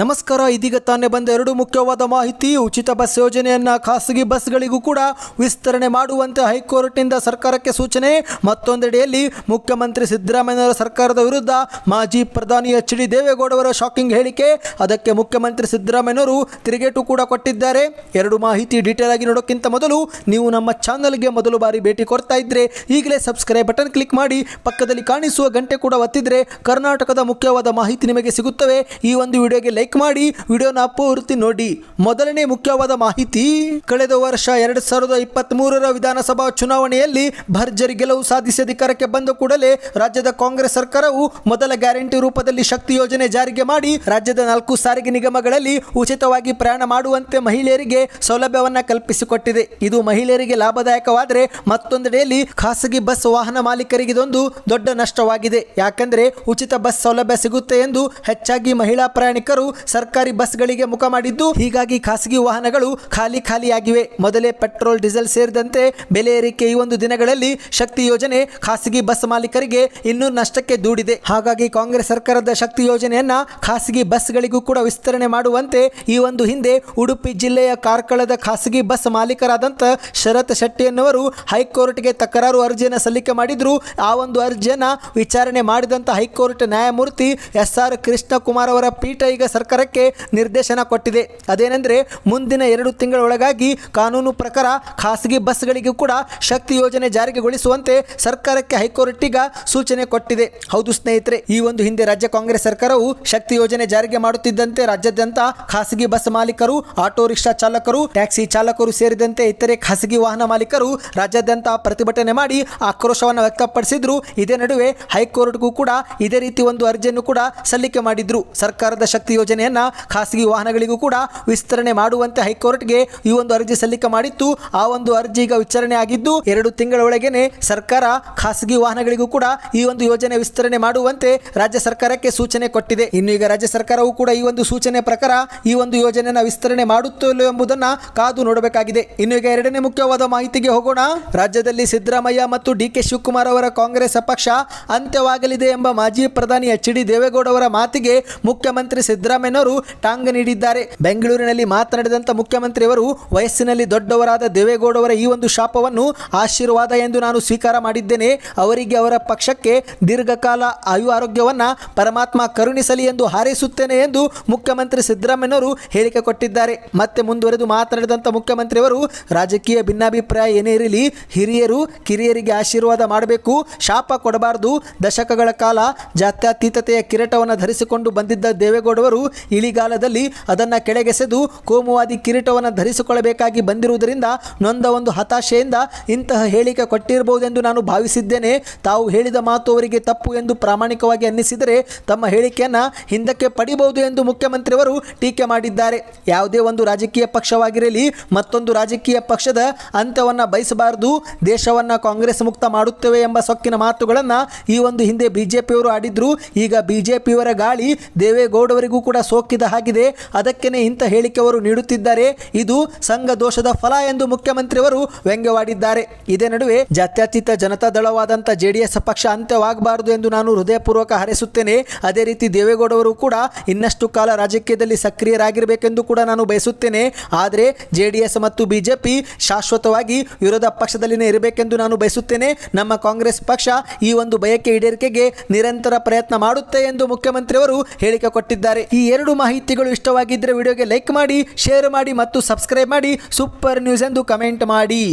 ನಮಸ್ಕಾರ, ಇದೀಗ ತಾನೇ ಬಂದ ಎರಡು ಮುಖ್ಯವಾದ ಮಾಹಿತಿ. ಉಚಿತ ಬಸ್ ಯೋಜನೆಯನ್ನ ಖಾಸಗಿ ಬಸ್ಗಳಿಗೂ ಕೂಡ ವಿಸ್ತರಣೆ ಮಾಡುವಂತೆ ಹೈಕೋರ್ಟ್ನಿಂದ ಸರ್ಕಾರಕ್ಕೆ ಸೂಚನೆ. ಮತ್ತೊಂದೆಡೆಯಲ್ಲಿ ಮುಖ್ಯಮಂತ್ರಿ ಸಿದ್ದರಾಮಯ್ಯನವರ ಸರ್ಕಾರದ ವಿರುದ್ಧ ಮಾಜಿ ಪ್ರಧಾನಿ ಎಚ್ ಡಿ ದೇವೇಗೌಡವರ ಶಾಕಿಂಗ್ ಹೇಳಿಕೆ. ಅದಕ್ಕೆ ಮುಖ್ಯಮಂತ್ರಿ ಸಿದ್ದರಾಮಯ್ಯನವರು ತಿರುಗೇಟು ಕೂಡ ಕೊಟ್ಟಿದ್ದಾರೆ. ಎರಡು ಮಾಹಿತಿ ಡೀಟೇಲ್ ಆಗಿ ನೋಡೋಕ್ಕಿಂತ ಮೊದಲು ನೀವು ನಮ್ಮ ಚಾನಲ್ಗೆ ಮೊದಲು ಬಾರಿ ಭೇಟಿ ಕೊಡ್ತಾ ಇದ್ರೆ ಈಗಲೇ ಸಬ್ಸ್ಕ್ರೈಬ್ ಬಟನ್ ಕ್ಲಿಕ್ ಮಾಡಿ, ಪಕ್ಕದಲ್ಲಿ ಕಾಣಿಸುವ ಗಂಟೆ ಕೂಡ ಒತ್ತಿದ್ರೆ ಕರ್ನಾಟಕದ ಮುಖ್ಯವಾದ ಮಾಹಿತಿ ನಿಮಗೆ ಸಿಗುತ್ತವೆ. ಈ ಒಂದು ವಿಡಿಯೋಗೆ ಲೈಕ್ ಮಾಡಿ ವಿಡಿಯೋನ ಪೂರ್ತಿ ನೋಡಿ. ಮೊದಲನೇ ಮುಖ್ಯವಾದ ಮಾಹಿತಿ, ಕಳೆದ ವರ್ಷ ಎರಡ್ ಸಾವಿರದ ಇಪ್ಪತ್ತ್ ಮೂರರ ವಿಧಾನಸಭಾ ಚುನಾವಣೆಯಲ್ಲಿ ಭರ್ಜರಿ ಗೆಲುವು ಸಾಧಿಸಿ ಅಧಿಕಾರಕ್ಕೆ ಬಂದ ಕೂಡಲೇ ರಾಜ್ಯದ ಕಾಂಗ್ರೆಸ್ ಸರ್ಕಾರವು ಮೊದಲ ಗ್ಯಾರಂಟಿ ರೂಪದಲ್ಲಿ ಶಕ್ತಿ ಯೋಜನೆ ಜಾರಿಗೆ ಮಾಡಿ ರಾಜ್ಯದ ನಾಲ್ಕು ಸಾರಿಗೆ ನಿಗಮಗಳಲ್ಲಿ ಉಚಿತವಾಗಿ ಪ್ರಯಾಣ ಮಾಡುವಂತೆ ಮಹಿಳೆಯರಿಗೆ ಸೌಲಭ್ಯವನ್ನ ಕಲ್ಪಿಸಿಕೊಟ್ಟಿದೆ. ಇದು ಮಹಿಳೆಯರಿಗೆ ಲಾಭದಾಯಕವಾದರೆ ಮತ್ತೊಂದೆಡೆಯಲ್ಲಿ ಖಾಸಗಿ ಬಸ್ ವಾಹನ ಮಾಲೀಕರಿಗೆ ಇದೊಂದು ದೊಡ್ಡ ನಷ್ಟವಾಗಿದೆ. ಯಾಕಂದ್ರೆ ಉಚಿತ ಬಸ್ ಸೌಲಭ್ಯ ಸಿಗುತ್ತೆ ಎಂದು ಹೆಚ್ಚಾಗಿ ಮಹಿಳಾ ಪ್ರಯಾಣಿಕರು ಸರ್ಕಾರಿ ಬಸ್ಗಳಿಗೆ ಮುಖ ಮಾಡಿದ್ದು. ಹೀಗಾಗಿ ಖಾಸಗಿ ವಾಹನಗಳು ಖಾಲಿ ಖಾಲಿಯಾಗಿವೆ. ಮೊದಲೇ ಪೆಟ್ರೋಲ್, ಡೀಸೆಲ್ ಸೇರಿದಂತೆ ಬೆಲೆ ಏರಿಕೆ ಈ ಒಂದು ದಿನಗಳಲ್ಲಿ ಶಕ್ತಿ ಯೋಜನೆ ಖಾಸಗಿ ಬಸ್ ಮಾಲೀಕರಿಗೆ ಇನ್ನೂ ನಷ್ಟಕ್ಕೆ ದೂಡಿದೆ. ಹಾಗಾಗಿ ಕಾಂಗ್ರೆಸ್ ಸರ್ಕಾರದ ಶಕ್ತಿ ಯೋಜನೆಯನ್ನ ಖಾಸಗಿ ಬಸ್ಗಳಿಗೂ ಕೂಡ ವಿಸ್ತರಣೆ ಮಾಡುವಂತೆ ಈ ಒಂದು ಹಿಂದೆ ಉಡುಪಿ ಜಿಲ್ಲೆಯ ಕಾರ್ಕಳದ ಖಾಸಗಿ ಬಸ್ ಮಾಲೀಕರಾದಂತ ಶರತ್ ಶೆಟ್ಟಿ ಎನ್ನುವರು ಹೈಕೋರ್ಟ್ಗೆ ತಕರಾರು ಅರ್ಜಿಯನ್ನು ಸಲ್ಲಿಕೆ ಮಾಡಿದ್ರು. ಆ ಒಂದು ಅರ್ಜಿಯನ್ನ ವಿಚಾರಣೆ ಮಾಡಿದಂತ ಹೈಕೋರ್ಟ್ ನ್ಯಾಯಮೂರ್ತಿ ಎಸ್ ಆರ್ ಕೃಷ್ಣಕುಮಾರ್ ಅವರ ಪೀಠ ಈಗ ಸರ್ಕಾರಕ್ಕೆ ನಿರ್ದೇಶನ ಕೊಟ್ಟಿದೆ. ಅದೇನೆಂದರೆ ಮುಂದಿನ ಎರಡು ತಿಂಗಳೊಳಗಾಗಿ ಕಾನೂನು ಪ್ರಕಾರ ಖಾಸಗಿ ಬಸ್ಗಳಿಗೂ ಕೂಡ ಶಕ್ತಿ ಯೋಜನೆ ಜಾರಿಗೆಗೊಳಿಸುವಂತೆ ಸರ್ಕಾರಕ್ಕೆ ಹೈಕೋರ್ಟ್ ಈಗ ಸೂಚನೆ ಕೊಟ್ಟಿದೆ. ಹೌದು ಸ್ನೇಹಿತರೆ, ಈ ಒಂದು ಹಿಂದೆ ರಾಜ್ಯ ಕಾಂಗ್ರೆಸ್ ಸರ್ಕಾರವು ಶಕ್ತಿ ಯೋಜನೆ ಜಾರಿಗೆ ಮಾಡುತ್ತಿದ್ದಂತೆ ರಾಜ್ಯಾದ್ಯಂತ ಖಾಸಗಿ ಬಸ್ ಮಾಲೀಕರು, ಆಟೋ ರಿಕ್ಷಾ ಚಾಲಕರು, ಟ್ಯಾಕ್ಸಿ ಚಾಲಕರು ಸೇರಿದಂತೆ ಇತರೆ ಖಾಸಗಿ ವಾಹನ ಮಾಲೀಕರು ರಾಜ್ಯಾದ್ಯಂತ ಪ್ರತಿಭಟನೆ ಮಾಡಿ ಆಕ್ರೋಶವನ್ನು ವ್ಯಕ್ತಪಡಿಸಿದ್ರು. ಇದೇ ನಡುವೆ ಹೈಕೋರ್ಟ್ಗೂ ಕೂಡ ಇದೇ ರೀತಿ ಒಂದು ಅರ್ಜಿಯನ್ನು ಕೂಡ ಸಲ್ಲಿಕೆ ಮಾಡಿದ್ರು. ಸರ್ಕಾರದ ಶಕ್ತಿ ಯೋಜನೆಯನ್ನ ಖಾಸಗಿ ವಾಹನಗಳಿಗೂ ಕೂಡ ವಿಸ್ತರಣೆ ಮಾಡುವಂತೆ ಹೈಕೋರ್ಟ್ಗೆ ಈ ಒಂದು ಅರ್ಜಿ ಸಲ್ಲಿಕೆ ಮಾಡಿತ್ತು. ಆ ಒಂದು ಅರ್ಜಿ ಈಗ ವಿಚಾರಣೆ ಆಗಿದ್ದು, ಎರಡು ತಿಂಗಳ ಒಳಗೇನೆ ಸರ್ಕಾರ ಖಾಸಗಿ ವಾಹನಗಳಿಗೂ ಕೂಡ ಈ ಒಂದು ಯೋಜನೆ ವಿಸ್ತರಣೆ ಮಾಡುವಂತೆ ರಾಜ್ಯ ಸರ್ಕಾರಕ್ಕೆ ಸೂಚನೆ ಕೊಟ್ಟಿದೆ. ಇನ್ನು ಈಗ ರಾಜ್ಯ ಸರ್ಕಾರವು ಕೂಡ ಈ ಒಂದು ಸೂಚನೆ ಪ್ರಕಾರ ಈ ಒಂದು ಯೋಜನೆಯನ್ನು ವಿಸ್ತರಣೆ ಮಾಡುತ್ತೋ ಇಲ್ಲೋ ಎಂಬುದನ್ನ ಕಾದು ನೋಡಬೇಕಾಗಿದೆ. ಇನ್ನು ಈಗ ಎರಡನೇ ಮುಖ್ಯವಾದ ಮಾಹಿತಿಗೆ ಹೋಗೋಣ. ರಾಜ್ಯದಲ್ಲಿ ಸಿದ್ದರಾಮಯ್ಯ ಮತ್ತು ಡಿ ಕೆ ಶಿವಕುಮಾರ್ ಅವರ ಕಾಂಗ್ರೆಸ್ ಪಕ್ಷ ಅಂತ್ಯವಾಗಲಿದೆ ಎಂಬ ಮಾಜಿ ಪ್ರಧಾನಿ ಎಚ್ ಡಿ ದೇವೇಗೌಡ ಅವರ ಮಾತಿಗೆ ಮುಖ್ಯಮಂತ್ರಿ ಸಿದ್ದರಾಮಯ್ಯನವರು ಟಾಂಗ್ ನೀಡಿದ್ದಾರೆ. ಬೆಂಗಳೂರಿನಲ್ಲಿ ಮಾತನಾಡಿದಂಥ ಮುಖ್ಯಮಂತ್ರಿಯವರು ವಯಸ್ಸಿನಲ್ಲಿ ದೊಡ್ಡವರಾದ ದೇವೇಗೌಡವರ ಈ ಒಂದು ಶಾಪವನ್ನು ಆಶೀರ್ವಾದ ಎಂದು ನಾನು ಸ್ವೀಕಾರ ಮಾಡಿದ್ದೇನೆ. ಅವರಿಗೆ ಅವರ ಪಕ್ಷಕ್ಕೆ ದೀರ್ಘಕಾಲ ಆಯು ಆರೋಗ್ಯವನ್ನ ಪರಮಾತ್ಮ ಕರುಣಿಸಲಿ ಎಂದು ಹಾರೈಸುತ್ತೇನೆ ಎಂದು ಮುಖ್ಯಮಂತ್ರಿ ಸಿದ್ದರಾಮಯ್ಯವರು ಹೇಳಿಕೆ ಕೊಟ್ಟಿದ್ದಾರೆ. ಮತ್ತೆ ಮುಂದುವರೆದು ಮಾತನಾಡಿದಂಥ ಮುಖ್ಯಮಂತ್ರಿಯವರು, ರಾಜಕೀಯ ಭಿನ್ನಾಭಿಪ್ರಾಯ ಏನೇ ಇರಲಿ, ಹಿರಿಯರು ಕಿರಿಯರಿಗೆ ಆಶೀರ್ವಾದ ಮಾಡಬೇಕು, ಶಾಪ ಕೊಡಬಾರದು. ದಶಕಗಳ ಕಾಲ ಜಾತ್ಯತೀತತೆಯ ಕಿರೀಟವನ್ನು ಧರಿಸಿಕೊಂಡು ಬಂದಿದ್ದ ದೇವೇಗೌಡವರು ಇಳಿಗಾಲದಲ್ಲಿ ಅದನ್ನು ಕೆಳಗೆಸೆದು ಕೋಮುವಾದಿ ಕಿರೀಟವನ್ನು ಧರಿಸಿಕೊಳ್ಳಬೇಕಾಗಿ ಬಂದಿರುವುದರಿಂದ ನೊಂದ ಒಂದು ಹತಾಶೆಯಿಂದ ಇಂತಹ ಹೇಳಿಕೆ ಕೊಟ್ಟಿರಬಹುದೆಂದು ನಾನು ಭಾವಿಸಿದ್ದೇನೆ. ತಾವು ಹೇಳಿದ ಮಾತು ಅವರಿಗೆ ತಪ್ಪು ಎಂದು ಪ್ರಾಮಾಣಿಕವಾಗಿ ಅನ್ನಿಸಿದರೆ ತಮ್ಮ ಹೇಳಿಕೆಯನ್ನು ಹಿಂದಕ್ಕೆ ಪಡಿಬಹುದು ಎಂದು ಮುಖ್ಯಮಂತ್ರಿಯವರು ಟೀಕೆ ಮಾಡಿದ್ದಾರೆ. ಯಾವುದೇ ಒಂದು ರಾಜಕೀಯ ಪಕ್ಷವಾಗಿರಲಿ, ಮತ್ತೊಂದು ರಾಜಕೀಯ ಪಕ್ಷದ ಅಂತ್ಯವನ್ನು ಬಯಸಬಾರದು. ದೇಶವನ್ನು ಕಾಂಗ್ರೆಸ್ ಮುಕ್ತ ಮಾಡುತ್ತೇವೆ ಎಂಬ ಸೊಕ್ಕಿನ ಮಾತುಗಳನ್ನು ಈ ಒಂದು ಹಿಂದೆ ಬಿಜೆಪಿಯವರು ಆಡಿದ್ರು. ಈಗ ಬಿಜೆಪಿಯವರ ಗಾಳಿ ದೇವೇಗೌಡವರಿಗೂ ಕೂಡ ಸೋಕಿದ ಹಾಗಿದೆ. ಅದಕ್ಕೇನೆ ಇಂಥ ಹೇಳಿಕೆ ಅವರು ನೀಡುತ್ತಿದ್ದಾರೆ. ಇದು ಸಂಘ ದೋಷದ ಫಲ ಎಂದು ಮುಖ್ಯಮಂತ್ರಿಯವರು ವ್ಯಂಗ್ಯವಾಡಿದ್ದಾರೆ. ಇದೇ ನಡುವೆ ಜಾತ್ಯತೀತ ಜನತಾ ದಳವಾದಂಥ ಜೆಡಿಎಸ್ ಪಕ್ಷ ಅಂತ್ಯವಾಗಬಾರದು ಎಂದು ನಾನು ಹೃದಯಪೂರ್ವಕ ಹರಿಸುತ್ತೇನೆ. ಅದೇ ರೀತಿ ದೇವೇಗೌಡವರು ಕೂಡ ಇನ್ನಷ್ಟು ಕಾಲ ರಾಜಕೀಯದಲ್ಲಿ ಸಕ್ರಿಯರಾಗಿರಬೇಕೆಂದು ಕೂಡ ನಾನು ಬಯಸುತ್ತೇನೆ. ಆದರೆ ಜೆಡಿಎಸ್ ಮತ್ತು ಬಿಜೆಪಿ ಶಾಶ್ವತವಾಗಿ ವಿರೋಧ ಪಕ್ಷದಲ್ಲಿನೇ ಇರಬೇಕೆಂದು ನಾನು ಬಯಸುತ್ತೇನೆ. ನಮ್ಮ ಕಾಂಗ್ರೆಸ್ ಪಕ್ಷ ಈ ಒಂದು ಬಯಕೆ ಈಡೇರಿಕೆಗೆ ನಿರಂತರ ಪ್ರಯತ್ನ ಮಾಡುತ್ತೆ ಎಂದು ಮುಖ್ಯಮಂತ್ರಿಯವರು ಹೇಳಿಕೆ ಕೊಟ್ಟಿದ್ದಾರೆ. ಈ ಎರಡು ಮಾಹಿತಿಗಳು ಇಷ್ಟವಾಗಿದ್ದರೆ ವಿಡಿಯೋಗೆ ಲೈಕ್ ಮಾಡಿ ಶೇರ್ ಮಾಡಿ ಮತ್ತು ಸಬ್ಸ್ಕ್ರೈಬ್ ಮಾಡಿ. ಸೂಪರ್ ನ್ಯೂಸ್ ಎಂದು ಕಮೆಂಟ್ ಮಾಡಿ.